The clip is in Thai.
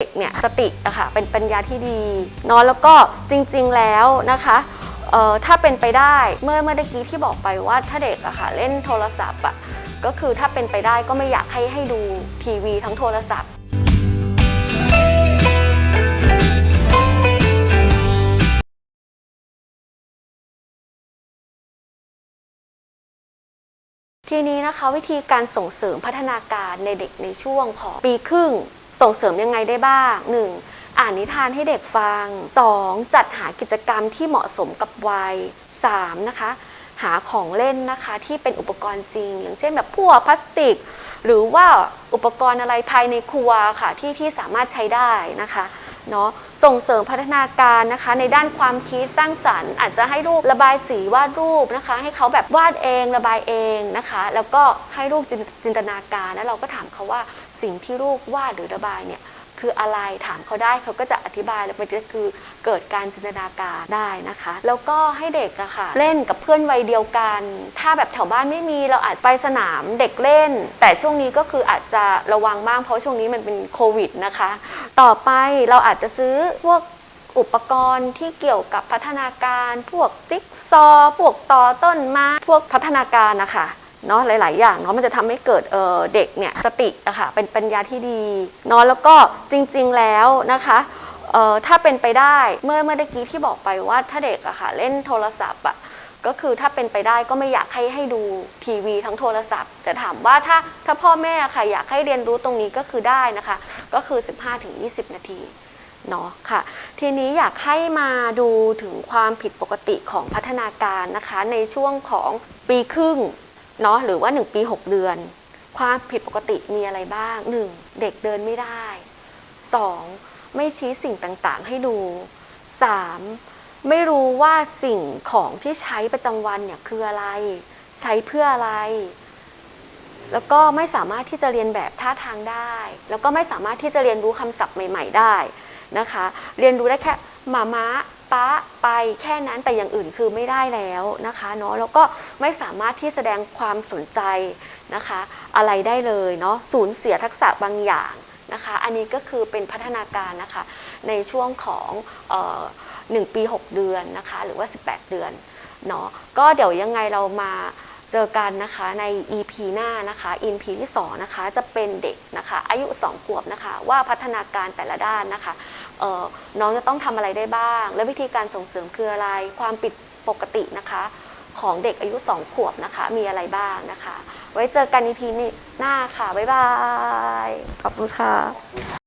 เด็กเนี่ยสติอะค่ะเป็นปัญญาที่ดีเนาะแล้วก็จริงๆแล้วนะคะเอ่อถ้าเป็นไปได้เมื่อเมื่อตะกี้ที่บอกไปว่าถ้าเด็กอะค่ะเล่นโทรศัพท์อะก็คือถ้าเป็นไปได้ก็ไม่อยากให้ให้ดูทีวีทั้งโทรศัพท์ ทีนี้นะคะวิธีการส่งเสริมพัฒนาการในเด็กในช่วงของปีครึ่ง ส่งเสริมยังไงได้บ้าง 1. อ่านนิทานให้เด็กฟัง 2. จัดหากิจกรรมที่เหมาะสมกับวัย 3. นะคะ หาของเล่นนะคะที่เป็นอุปกรณ์จริง อย่างเช่นแบบพวกพลาสติก หรือว่าอุปกรณ์อะไรภายในครัวค่ะที่ที่สามารถใช้ได้นะคะเนาะส่งเสริมพัฒนาการนะคะ ในด้านความคิดสร้างสรรค์ อาจจะให้ลูกระบายสีวาดรูปนะคะ ให้เขาแบบวาดเองระบายเองนะคะ แล้วก็ให้ลูกจินจินตนาการแล้วเราก็ถามเขาว่า สิ่งที่ลูกวาดหรือระบายเนี่ยคืออะไรถามเขาได้เขาก็จะอธิบายแล้วมันก็คือเกิดการจินตนาการได้นะคะ แล้วก็ให้เด็กอะค่ะ เล่นกับเพื่อนวัยเดียวกัน ถ้าแบบแถวบ้านไม่มีเราอาจไปสนามเด็กเล่น แต่ช่วงนี้ก็คืออาจจะระวังบ้างเพราะช่วงนี้มันเป็นโควิดนะคะ ต่อไปเราอาจจะซื้อพวกอุปกรณ์ที่เกี่ยวกับพัฒนาการ พวกจิ๊กซอว์พวกต่อต้นไม้พวกพัฒนาการนะคะ เนาะหลาย ๆ อย่างเนาะมันจะทำให้เกิดเเด็กเนี่ยสติอะค่ะเป็นปัญญาที่ดีเนาะแล้วก็จริง ๆ แล้วนะคะถ้าเป็นไปได้เมื่อเมื่อกี้ที่บอกไปว่าถ้าเด็กอะค่ะเล่นโทรศัพท์อะก็คือถ้าเป็นไปได้ก็ไม่อยากให้ให้ดูทีวีทั้งโทรศัพท์ แต่ถามว่าถ้าถ้าพ่อแม่ค่ะอยากให้เรียนรู้ตรงนี้ก็คือได้นะคะ ก็คือ 15-20 นาทีเนาะค่ะ ทีนี้อยากให้มาดูถึงความผิดปกติของพัฒนาการนะคะ ในช่วงของปีครึ่ง เนาะหรือว่า 1 ปี 6 เดือน ความผิดปกติมีอะไรบ้าง 1. เด็กเดินไม่ได้ 2. ไม่ชี้สิ่งต่างๆ ให้ดู 3. ไม่รู้ว่าสิ่งของที่ใช้ประจำวันเนี่ยคืออะไร ใช้เพื่ออะไร แล้วก็ไม่สามารถที่จะเรียนแบบท่าทางได้ แล้วก็ไม่สามารถที่จะเรียนรู้คำศัพท์ใหม่ ๆ ได้นะคะ เรียนรู้ได้แค่มาม้า ป้าไปแค่นั้นแต่อย่างอื่นคือไม่ได้แล้วนะคะเนาะแล้วก็ไม่สามารถที่แสดงความสนใจนะคะ อะไรได้เลยเนาะสูญเสียทักษะบางอย่างนะคะ อันนี้ก็คือเป็นพัฒนาการนะคะในช่วงของหนึ่งปี 6 เดือนนะคะ หรือว่า 18 เดือนเนาะก็เดี๋ยวยังไงเรามาเจอกันนะคะใน EP หน้านะคะ EP ที่ 2 นะคะ จะเป็นเด็กนะคะ อายุ 2 ขวบนะคะ ว่าพัฒนาการแต่ละด้านนะคะ น้องจะต้องทำอะไรได้บ้าง และวิธีการส่งเสริมคืออะไร ความปิดปกตินะคะ ของเด็กอายุ 2 ขวบนะคะ มีอะไรบ้างนะคะ ไว้เจอกัน EP หน้าค่ะ บ๊ายบาย ขอบคุณค่ะ